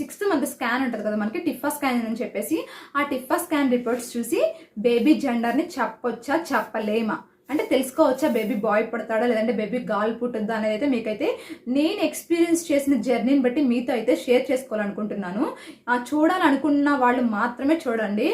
Sixth month scan ఉంటుంది కదా మనకి టిఫా స్కాన్ అని చెప్పేసి ఆ టిఫా స్కాన్ రిపోర్ట్స్ చూసి బేబీ జెండర్ని చెప్పొచ్చా చెప్పలేమా? అంటే తెలుసుకోవచ్చా బేబీ బాయ్ పడతాడా లేదంటే బేబీ గాలి పుట్టుద్దా అనేది అయితే మీకైతే నేను ఎక్స్పీరియన్స్ చేసిన జర్నీని బట్టి మీతో అయితే షేర్ చేసుకోవాలనుకుంటున్నాను. చూడాలనుకున్న వాళ్ళు మాత్రమే చూడండి.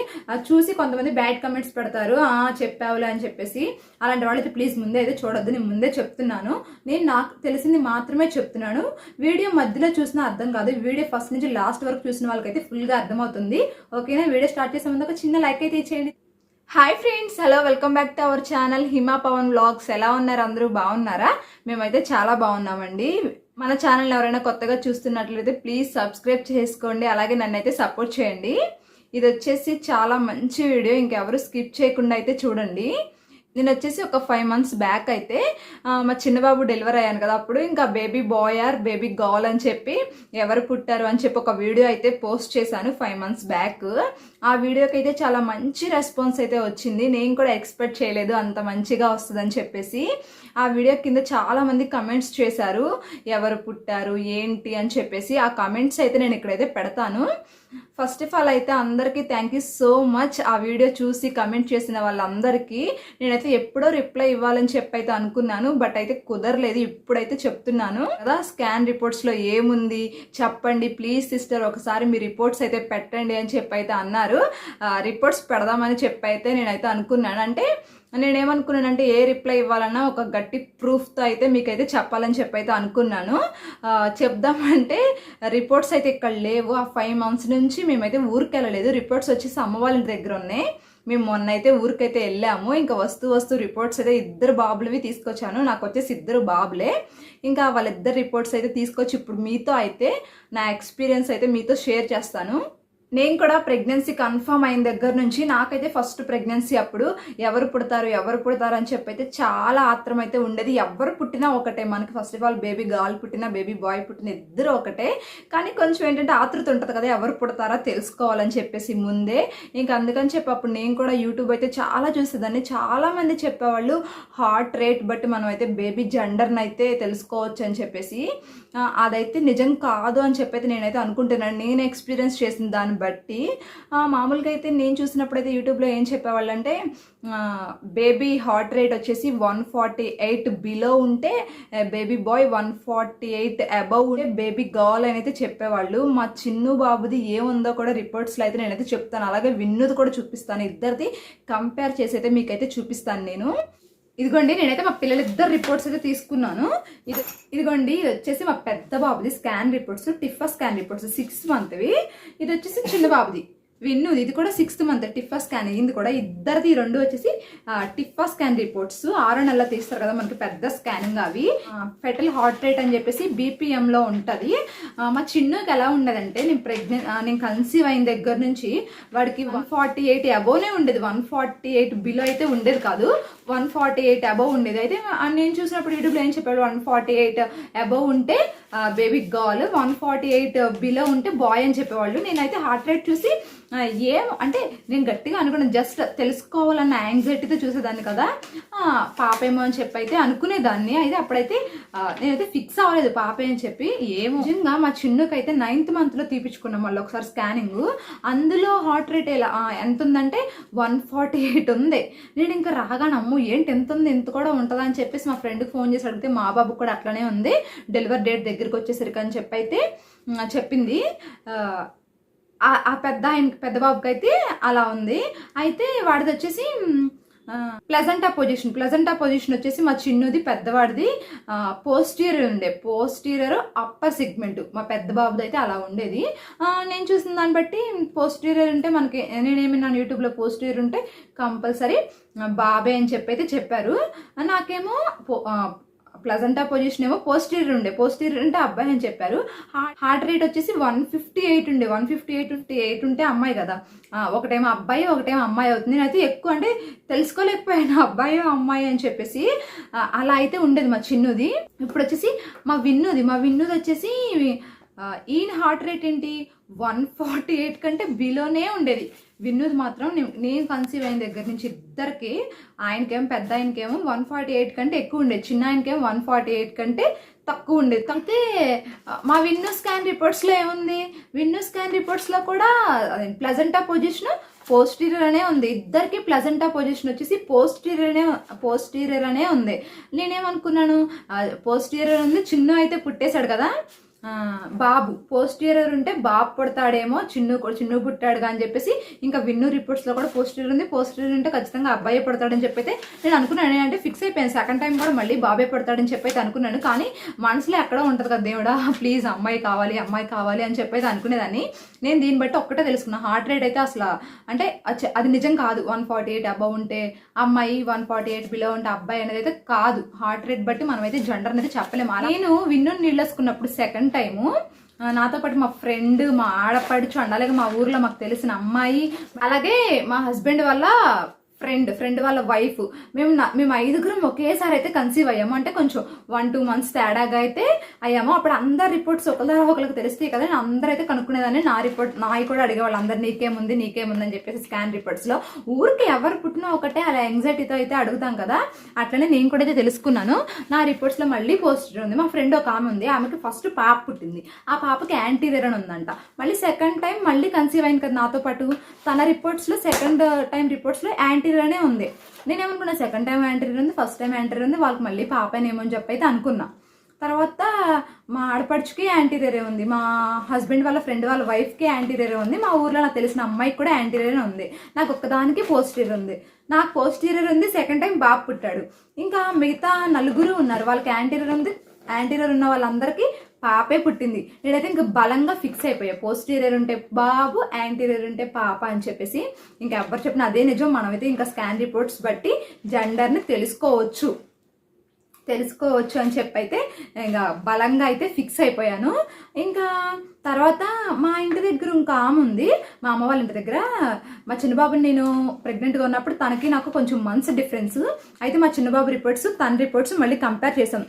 చూసి కొంతమంది బ్యాడ్ కమెంట్స్ పెడతారు. చెప్పావులే అని చెప్పేసి. అలాంటి వాళ్ళైతే ప్లీజ్ ముందే అయితే చూడొద్దు. నేను ముందే చెప్తున్నాను. నేను నాకు తెలిసింది మాత్రమే చెప్తున్నాను. వీడియో మధ్యలో చూసినా అర్థం కాదు. వీడియో ఫస్ట్ నుంచి లాస్ట్ వరకు చూసిన వాళ్ళకైతే ఫుల్గా అర్థమవుతుంది. ఓకేనా? వీడియో స్టార్ట్ చేసే ముందు ఒక చిన్న లైక్ అయితే ఇచ్చేయండి. Hi friends hello welcome back to our channel Hima Pavan blogs ఎలా ఉన్నారు అందరూ? బాగున్నారా? మేమైతే చాలా బాగున్నామండి. మన ఛానల్ ఎవరైనా కొత్తగా చూస్తున్నట్లయితే ప్లీజ్ సబ్స్క్రైబ్ చేసుకోండి. అలాగే నన్ను అయితే సపోర్ట్ చేయండి. ఇది వచ్చేసి చాలా మంచి వీడియో ఇంకెవరు స్కిప్ చేయకుండా అయితే చూడండి. నేను వచ్చేసి ఒక ఫైవ్ మంత్స్ బ్యాక్ అయితే మా చిన్నబాబు డెలివరీ అయ్యాను కదా అప్పుడు ఇంకా baby boy or baby girl అని చెప్పి ఎవరు పుట్టారు అని చెప్పి ఒక వీడియో అయితే పోస్ట్ చేశాను ఫైవ్ మంత్స్ బ్యాక్ ఆ వీడియోకి అయితే చాలా మంచి రెస్పాన్స్ అయితే వచ్చింది. నేను కూడా ఎక్స్పెక్ట్ చేయలేదు అంత మంచిగా వస్తుందని చెప్పేసి. ఆ వీడియో కింద చాలామంది కమెంట్స్ చేశారు ఎవరు పుట్టారు ఏంటి అని చెప్పేసి. ఆ కమెంట్స్ అయితే నేను ఇక్కడైతే పెడతాను. ఫస్ట్ ఆఫ్ ఆల్ అయితే అందరికీ థ్యాంక్ యూ సో మచ్ ఆ వీడియో చూసి కమెంట్ చేసిన వాళ్ళందరికీ నేనైతే ఎప్పుడో రిప్లై ఇవ్వాలని చెప్పి అయితే అనుకున్నాను బట్ అయితే కుదరలేదు. ఇప్పుడైతే చెప్తున్నాను కదా స్కాన్ రిపోర్ట్స్లో ఏముంది? చెప్పండి ప్లీజ్ సిస్టర్ ఒకసారి మీ రిపోర్ట్స్ అయితే పెట్టండి అని చెప్పి అయితే అన్నారు రిపోర్ట్స్ పెడదామని చెప్పి అయితే నేనైతే అనుకున్నాను. అంటే నేనేమనుకున్నానంటే ఏ రిప్లై ఇవ్వాలన్నా ఒక గట్టి ప్రూఫ్తో అయితే మీకైతే చెప్పాలని చెప్పి అయితే అనుకున్నాను చెప్దామంటే రిపోర్ట్స్ అయితే ఇక్కడ లేవు. ఆ ఫైవ్ మంత్స్ నుంచి మేమైతే ఊరికి వెళ్ళలేదు. రిపోర్ట్స్ వచ్చేసి అమ్మ వాళ్ళ దగ్గర ఉన్నాయి. మేము మొన్న అయితే ఊరికైతే వెళ్ళాము. ఇంకా వస్తూ వస్తూ రిపోర్ట్స్ అయితే ఇద్దరు బాబులవి తీసుకొచ్చాను. నాకు వచ్చేసి ఇద్దరు బాబులే. ఇంకా వాళ్ళిద్దరు రిపోర్ట్స్ అయితే తీసుకొచ్చి ఇప్పుడు మీతో అయితే నా ఎక్స్పీరియన్స్ అయితే మీతో షేర్ చేస్తాను. నేను కూడా ప్రెగ్నెన్సీ కన్ఫర్మ్ అయిన దగ్గర నుంచి నాకైతే ఫస్ట్ ప్రెగ్నెన్సీ అప్పుడు ఎవరు పుడతారు ఎవరు పుడతారు అని చెప్పి అయితే చాలా ఆత్రం అయితే ఉండేది. ఎవరు పుట్టినా ఒకటే. మనకి first of all baby girl పుట్టినా బేబీ బాయ్ పుట్టిన ఇద్దరు ఒకటే. కానీ కొంచెం ఏంటంటే ఆతృత ఉంటుంది కదా ఎవరు పుడతారా తెలుసుకోవాలని చెప్పేసి ముందే. ఇంకా అందుకని చెప్పి అప్పుడు నేను కూడా యూట్యూబ్ అయితే చాలా చూసేదాన్ని. చాలామంది చెప్పేవాళ్ళు హార్ట్ రేట్ బట్టి మనం అయితే బేబీ జెండర్ని అయితే తెలుసుకోవచ్చు అని చెప్పేసి. అదైతే నిజం కాదు అని చెప్పైతే నేనైతే అనుకుంటున్నాను. నేను ఎక్స్పీరియన్స్ చేసిన దాన్ని బట్టి. మామూలుగా అయితే నేను చూసినప్పుడు అయితే యూట్యూబ్లో ఏం చెప్పేవాళ్ళంటే బేబీ హార్ట్ రేట్ వచ్చేసి వన్ ఫార్టీ ఎయిట్ బిలో ఉంటే baby boy one forty eight above ఉంటే బేబీ గర్ల్ అని అయితే చెప్పేవాళ్ళు. మా చిన్ను బాబుది ఏముందో కూడా రిపోర్ట్స్లో అయితే నేనైతే చెప్తాను. అలాగే విన్నుది కూడా చూపిస్తాను. ఇద్దరిది కంపేర్ చేసి అయితే మీకైతే చూపిస్తాను నేను. ఇదిగోండి నేనైతే మా పిల్లలిద్దరు రిపోర్ట్స్ అయితే తీసుకున్నాను. ఇది ఇదిగోండి ఇది వచ్చేసి మా పెద్ద బాబుది scan reports TIFFA scan reports six మంత్వి ఇది వచ్చేసి చిన్న బాబుది. విన్ను ఇది కూడా సిక్స్త్ మంత్ టిఫా స్కాన్ ఇది కూడా ఇద్దరిది రెండు వచ్చేసి టిఫా స్కాన్ రిపోర్ట్స్ ఆరో నెలల తీస్తారు కదా మనకి పెద్ద స్కానింగ్ అవి. ఫెటల్ హార్ట్ రేట్ అని చెప్పేసి బీపీఎంలో ఉంటుంది. మా చిన్నకి ఎలా ఉండదంటే నేను ప్రెగ్నెంట్ నేను కన్సీవ్ అయిన దగ్గర నుంచి వాడికి వన్ ఫార్టీ ఎయిట్ అబోవ్నే ఉండేది. వన్ ఫార్టీ ఎయిట్ బిలో అయితే ఉండేది కాదు. వన్ ఫార్టీ ఎయిట్ అబోవ్ ఉండేది. అయితే నేను చూసినప్పుడు యూట్యూబ్లో ఏం చెప్పాడు? వన్ ఫార్టీ ఎయిట్ అబవ్ ఉంటే baby girl one forty eight below ఉంటే బాయ్ అని చెప్పేవాళ్ళు. నేనైతే హార్ట్ రేట్ చూసి ఏం అంటే నేను గట్టిగా అనుకున్నాను. జస్ట్ తెలుసుకోవాలన్న యాంగ్జైటీతో చూసేదాన్ని కదా. పాప ఏమో అని చెప్పి అయితే అనుకునేదాన్ని. అయితే అప్పుడైతే నేనైతే ఫిక్స్ అవ్వలేదు పాప అని చెప్పి. ఏమో. నిజంగా మా చిన్నుకైతే నైన్త్ మంత్లో తీపించుకున్నాం మళ్ళీ ఒకసారి స్కానింగ్ అందులో హార్ట్ రేట్ ఎలా ఎంత ఉందంటే వన్ ఫార్టీ ఎయిట్ ఉంది. నేను ఇంకా రాగానమ్ము ఏంటి ఎంత ఉంది ఎంత కూడా ఉంటుందా అని చెప్పేసి మా ఫ్రెండ్కి ఫోన్ చేసి అడిగితే మా బాబు కూడా అట్లనే ఉంది. డెలివరీ డేట్ దగ్గరికి వచ్చేసరికి అని చెప్పి అయితే చెప్పింది. ఆ, పెద్ద ఆయన పెద్ద బాబుకి అయితే అలా ఉంది. అయితే వాడిది వచ్చేసి ప్లెజెంటా పొజిషన్. ప్లెజంటా పొజిషన్ వచ్చేసి మా చిన్నది పెద్దవాడిది. పోస్టీరియర్ ఉండే. Posterior upper segment. మా పెద్ద బాబుది అయితే అలా ఉండేది. నేను చూసిన దాన్ని బట్టి పోస్టీరియర్ ఉంటే మనకి నేనేమిన్నాను యూట్యూబ్లో పోస్టీరియర్ ఉంటే కంపల్సరీ బాబే అని చెప్పి అయితే చెప్పారు. నాకేమో పో- ప్లజంటా పొజిషన్ ఏమో పోస్టీరియర్ ఉండే. పోస్టీరియర్ అంటే అబ్బాయి అని చెప్పారు. హార్ట్ రేట్ వచ్చేసి వన్ ఫిఫ్టీ ఎయిట్ ఉండే. One fifty eight fifty eight ఉంటే అమ్మాయి కదా. ఒకటేమో అబ్బాయి ఒకటేమో అమ్మాయి అవుతుంది. నేనైతే ఎక్కువ అంటే తెలుసుకోలేకపోయాను అబ్బాయి అమ్మాయి అని చెప్పేసి. అలా అయితే ఉండేది మా చిన్నుది. ఇప్పుడు వచ్చేసి మా విన్నుది. మా విన్నుది వచ్చేసి ఈయన హార్ట్ రేట్ ఏంటి? వన్ ఫార్టీ ఎయిట్ కంటే బిలోనే ఉండేది. విన్నూది మాత్రం నేను కన్సీవ్ అయిన దగ్గర నుంచి ఇద్దరికి ఆయనకేమో పెద్ద ఆయనకేమో వన్ ఫార్టీ ఎయిట్ కంటే ఎక్కువ ఉండేది. చిన్న ఆయనకేమో వన్ ఫార్టీ ఎయిట్ కంటే తక్కువ ఉండేది. అయితే మా విన్ను స్కాన్ రిపోర్ట్స్లో ఏముంది? విన్ను స్కాన్ రిపోర్ట్స్లో కూడా ప్లజెంటా పొజిషన్ పోస్టీరియర్ అనే ఉంది. ఇద్దరికి ప్లజెంటా పొజిషన్ వచ్చేసి పోస్టీరియర్ అనే పోస్టీరియర్ అనే ఉంది. నేనేమనుకున్నాను? పోస్టీరియర్ ఉంది చిన్న అయితే పుట్టేశాడు కదా? బాబు పోస్టీరియర్ ఉంటే బాబు పుడతాడేమో చిన్ను చిన్ను పుట్టాడుగా అని చెప్పేసి ఇంకా విన్ను రిపోర్ట్స్లో కూడా పోస్టీరియర్ ఉంది. పోస్టీరియర్ ఉంటే ఖచ్చితంగా అబ్బాయి పుడతాడని చెప్పైతే నేను అనుకున్నాను. ఏంటంటే ఫిక్స్ అయిపోయాను. సెకండ్ టైం కూడా మళ్ళీ బాబే పుడతాడని చెప్పైతే అనుకున్నాను. కానీ మనసులో ఎక్కడో ఉంటుంది కదా దేవుడా ప్లీజ్ అమ్మాయి కావాలి అమ్మాయి కావాలి అని చెప్పైతే అనుకునేదాన్ని. నేను దీన్ని బట్టి ఒక్కటే తెలుసుకున్నా. హార్ట్ రేట్ అయితే అసలు అంటే అది నిజం కాదు. వన్ ఫార్టీ ఎయిట్ అబవ్ ఉంటే అమ్మాయి వన్ ఫార్టీ ఎయిట్ బిలో ఉంటే అబ్బాయి అనేది అయితే కాదు. హార్ట్ రేట్ బట్టి మనం అయితే జెండర్ అనేది చెప్పలేము. నేను విన్ను నీళ్ళేసుకున్నప్పుడు సెకండ్ టైము. నాతో పాటు మా ఫ్రెండ్ మా ఆడపడుచు అండ్ అలాగే మా ఊర్లో మాకు తెలిసిన అమ్మాయి అలాగే మా హస్బెండ్ వల్ల ఫ్రెండ్ ఫ్రెండ్ వాళ్ళ వైఫ్ మేము మేము ఐదుగురం ఒకేసారి అయితే కన్సీవ్ అయ్యాము. అంటే కొంచెం వన్ టూ మంత్స్ తేడాగా అయితే అయ్యాము. అప్పుడు అందరు రిపోర్ట్స్ ఒకరి ఒకరికి తెలుస్తాయి కదా నేను అందరూ అయితే కనుక్కునేదాన్ని. నా రిపోర్ట్ నాయి కూడా అడిగేవాళ్ళు అందరు నీకేముంది నీకేముంది అని చెప్పేసి స్కాన్ రిపోర్ట్స్లో ఊరికి ఎవరు పుట్టినా ఒకటే అలా ఎంగ్జైటీతో అయితే అడుగుతాం కదా. అట్లనే నేను కూడా అయితే తెలుసుకున్నాను. నా రిపోర్ట్స్లో మళ్ళీ పోస్టర్ ఉంది. మా ఫ్రెండ్ ఒక ఆమె ఉంది. ఆమెకి ఫస్ట్ పాప పుట్టింది. ఆ పాపకి యాంటీరియర్ అని ఉందంట. మళ్ళీ సెకండ్ టైం మళ్ళీ కన్సీవ్ అయింది కదా నాతో పాటు. తన రిపోర్ట్స్లో సెకండ్ టైం రిపోర్ట్స్లో యాంటీ అనే ఉంది. నేనేమనుకున్నా సెకండ్ టైం యాంటీరియర్ ఉంది ఫస్ట్ టైం యాంటీరియర్ ఉంది వాళ్ళకి మళ్ళీ పాపనేమో అని చెప్పి అయితే అనుకున్నా. తర్వాత మా ఆడపడుచుకి యాంటీరియరే ఉంది. మా హస్బెండ్ వాళ్ళ ఫ్రెండ్ వాళ్ళ వైఫ్కి యాంటీరియరే ఉంది. మా ఊర్లో నాకు తెలిసిన అమ్మాయికి కూడా యాంటీరియరే ఉంది. నాకు ఒక్కదానికి పోస్టీరియర్ ఉంది. నాకు పోస్టీరియర్ ఉంది సెకండ్ టైం బాబు పుట్టాడు. ఇంకా మిగతా నలుగురు ఉన్నారు. వాళ్ళకి యాంటీరియర్ ఉంది. యాంటీరియర్ ఉన్న వాళ్ళందరికీ పాపే పుట్టింది. నేనైతే ఇంకా బలంగా ఫిక్స్ అయిపోయా. పోస్టీరియర్ ఉంటే బాబు యాంటీరియర్ ఉంటే పాప అని చెప్పేసి ఇంకా ఎవరు చెప్పిన అదే నిజం. మనమైతే ఇంకా స్కాన్ రిపోర్ట్స్ బట్టి జెండర్ని తెలుసుకోవచ్చు. తెలుసుకోవచ్చు అని చెప్పి అయితే ఇంకా బలంగా అయితే ఫిక్స్ అయిపోయాను. ఇంకా తర్వాత మా ఇంటి దగ్గర ఇంకా ఆమె ఉంది. మా అమ్మ వాళ్ళ ఇంటి దగ్గర. మా చిన్నబాబుని నేను ప్రెగ్నెంట్గా ఉన్నప్పుడు తనకి నాకు కొంచెం మంత్స్ డిఫరెన్స్ అయితే మా చిన్నబాబు రిపోర్ట్స్ తన రిపోర్ట్స్ మళ్ళీ కంపేర్ చేసాం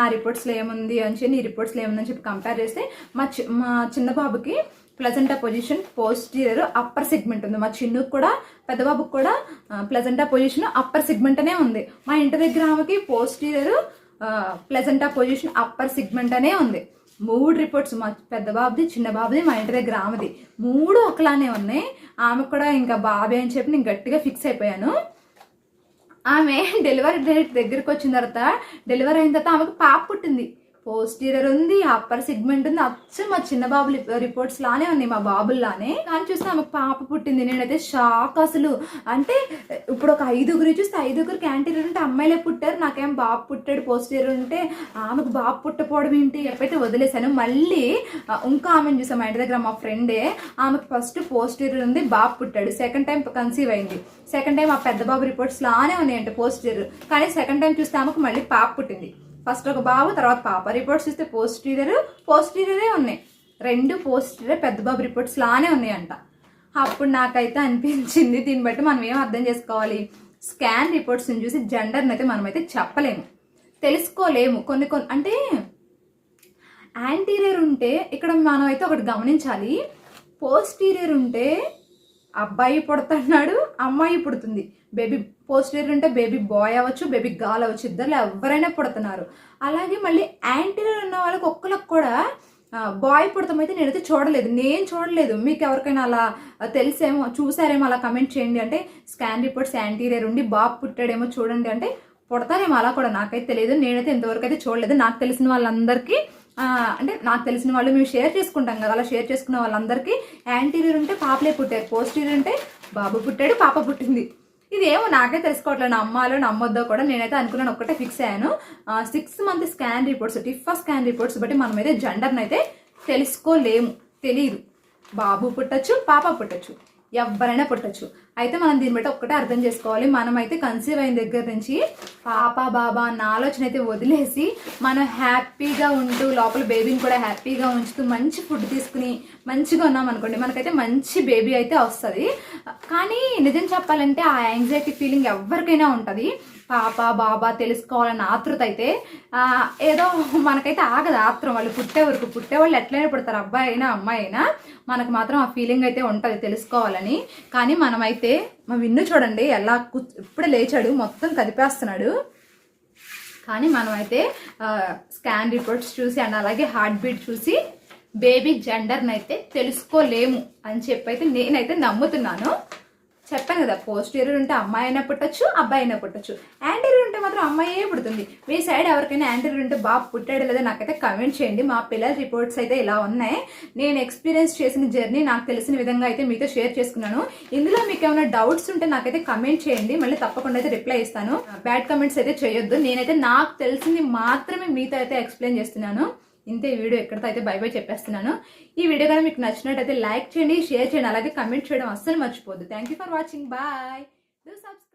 నా రిపోర్ట్స్లో ఏముంది అని చెప్పి నీ రిపోర్ట్స్లో ఏముందని చెప్పి కంపేర్ చేస్తే మా చి మా చిన్నబాబుకి placenta position posterior upper segment ఉంది. మా చిన్నుకు కూడా పెద్దబాబుకు కూడా ప్లజెంటా పొజిషన్ అప్పర్ సెగ్మెంట్ అనే ఉంది. మా ఇంటి దగ్గర ఆమెకి posterior placenta position upper segment అనే ఉంది. మూడు రిపోర్ట్స్ మా పెద్ద బాబుది చిన్న బాబుది మా ఇంటి దగ్గర ఆమెది. మూడు ఒకలానే ఉన్నాయి. ఆమె కూడా ఇంకా బాబే అని చెప్పి నేను గట్టిగా ఫిక్స్ అయిపోయాను. ఆమె డెలివరీ డేట్ దగ్గరికి వచ్చిన తర్వాత డెలివరీ అయిన తర్వాత ఆమెకు పాప పుట్టింది. పోస్టీరియర్ ఉంది అప్పర్ సెగ్మెంట్ ఉంది. అచ్చు మా చిన్న బాబు రిపోర్ట్స్ లానే ఉన్నాయి మా బాబుల్లానే కానీ చూస్తే ఆమెకు పాప పుట్టింది. నేనైతే షాక్ అసలు. అంటే ఇప్పుడు ఒక ఐదుగురు చూస్తే ఐదుగురు క్యాంటీరియర్ ఉంటే అమ్మాయిలే పుట్టారు. నాకేం బాబు పుట్టాడు పోస్టీరియర్ ఉంటే ఆమెకు బాబు పుట్టపోవడం ఏంటి? ఎప్పుడైతే వదిలేశాను మళ్ళీ ఇంకా ఆమెను చూసాం మా ఇంటి దగ్గర మా ఫ్రెండే ఆమెకు ఫస్ట్ పోస్టీరియర్ ఉంది బాబు పుట్టాడు. సెకండ్ టైం కన్సీవ్ అయింది. సెకండ్ టైం ఆ పెద్ద బాబు రిపోర్ట్స్ లానే ఉన్నాయంట పోస్టీరియర్ కానీ సెకండ్ టైం చూస్తే ఆమెకు మళ్ళీ పాప పుట్టింది. ఫస్ట్ ఒక బాబు తర్వాత పాప. రిపోర్ట్స్ ఇస్తే పోస్టీరియర్ పోస్టీరియరే ఉన్నాయి. రెండు పోస్టీరియర్ పెద్ద బాబు రిపోర్ట్స్ లానే ఉన్నాయంట. అప్పుడు నాకైతే అనిపించింది దీన్ని బట్టి మనం ఏం అర్థం చేసుకోవాలి? స్కాన్ రిపోర్ట్స్ని చూసి జెండర్ని అయితే మనమైతే చెప్పలేము. తెలుసుకోలేము. కొన్ని కొన్ని అంటే యాంటీరియర్ ఉంటే ఇక్కడ మనం అయితే ఒకటి గమనించాలి. పోస్టీరియర్ ఉంటే అబ్బాయి పుడుతున్నాడు అమ్మాయి పుడుతుంది. బేబీ పోస్టీరియర్ ఉంటే బేబీ బాయ్ అవ్వచ్చు బేబీ గాల్ అవ్వచ్చు ఇద్దరు ఎవరైనా పుడుతున్నారు. అలాగే మళ్ళీ యాంటీరియర్ ఉన్న వాళ్ళకి ఒక్కరికి కూడా బాయ్ పుడతాం అయితే నేనైతే చూడలేదు. నేను చూడలేదు. మీకు ఎవరికైనా అలా తెలిసేమో చూసారేమో అలా కమెంట్ చేయండి. అంటే స్కాన్ రిపోర్ట్స్ యాంటీరియర్ ఉండి బాబు పుట్టాడేమో చూడండి. అంటే పుడతారేమో అలా కూడా నాకైతే తెలియదు. నేనైతే ఇంతవరకు అయితే చూడలేదు. నాకు తెలిసిన వాళ్ళందరికీ అంటే నాకు తెలిసిన వాళ్ళు మేము షేర్ చేసుకుంటాం కదా అలా షేర్ చేసుకున్న వాళ్ళందరికీ యాంటీరియర్ ఉంటే పాపలే పుట్టారు. పోస్టీరియర్ ఉంటే బాబు పుట్టాడు పాప పుట్టింది. ఇదేమో నాకే తెలుసుకోవట్లేదు నా అమ్మాలో నమ్మొద్దో కూడా నేనైతే అనుకున్నాను ఒక్కటే ఫిక్స్ అయ్యాను. Six month scan reports TIFFA scan reports బట్టి మనమైతే జెండర్ని అయితే తెలుసుకోలేము తెలియదు బాబు పుట్టచ్చు పాప పుట్టచ్చు. ఎవరైనా పుట్టచ్చు. అయితే మనం దీన్ని బట్టి ఒక్కటే అర్థం చేసుకోవాలి. మనమైతే కన్సీవ్ అయిన దగ్గర నుంచి పాప బాబా అన్న ఆలోచన అయితే వదిలేసి మనం హ్యాపీగా ఉంటూ లోపల బేబీని కూడా హ్యాపీగా ఉంచుతూ మంచి ఫుడ్ తీసుకుని మంచిగా ఉన్నాం అనుకోండి మనకైతే మంచి బేబీ అయితే వస్తుంది. కానీ నిజం చెప్పాలంటే ఆ యాంగ్జైటీ ఫీలింగ్ ఎవరికైనా ఉంటుంది. పాప బాబా తెలుసుకోవాలన్న ఆతృత అయితే ఏదో మనకైతే ఆగదు ఆత్రం. వాళ్ళు పుట్టే వరకు పుట్టే వాళ్ళు ఎట్లయినా పుడతారు. అబ్బాయి అయినా అమ్మాయి అయినా మనకు మాత్రం ఆ ఫీలింగ్ అయితే ఉంటుంది తెలుసుకోవాలని. కానీ మనమైతే మా విన్ను చూడండి ఎలా కు ఇప్పుడే లేచాడు మొత్తం కదిపేస్తున్నాడు. కానీ మనమైతే స్కాన్ రిపోర్ట్స్ చూసి అండ్ అలాగే హార్ట్ బీట్ చూసి బేబీ జెండర్ని అయితే తెలుసుకోలేము అని చెప్పి అయితే నేనైతే నమ్ముతున్నాను. చెప్పాను కదా పోస్టీరియర్ ఉంటే అమ్మాయి అయినా పుట్టచ్చు అబ్బాయి అయినా పుట్టచ్చు. యాంటీరియర్ ఉంటే మాత్రం అమ్మాయే పుడుతుంది. మీ సైడ్ ఎవరికైనా యాంటీరియర్ ఉంటే బాబు పుట్టాడు లేదా నాకైతే కమెంట్ చేయండి. మా పిల్లల రిపోర్ట్స్ అయితే ఇలా ఉన్నాయి. నేను ఎక్స్పీరియన్స్ చేసిన జర్నీ నాకు తెలిసిన విధంగా అయితే మీతో షేర్ చేసుకున్నాను. ఇందులో మీకు ఏమైనా డౌట్స్ ఉంటే నాకైతే కమెంట్ చేయండి. మళ్ళీ తప్పకుండా అయితే రిప్లై ఇస్తాను. బ్యాడ్ కమెంట్స్ అయితే చేయొద్దు. నేనైతే నాకు తెలిసింది మాత్రమే మీతో అయితే ఎక్స్ప్లెయిన్ చేస్తున్నాను. ఇంతే వీడియో ఎక్కడితో అయితే బై బై చెప్పేస్తున్నాను. ఈ వీడియో కానీ మీకు నచ్చినట్టయితే లైక్ చేయండి షేర్ చేయండి అలాగే కమెంట్ చేయడం అస్సలు మర్చిపోద్దు thank you for watching bye subscribe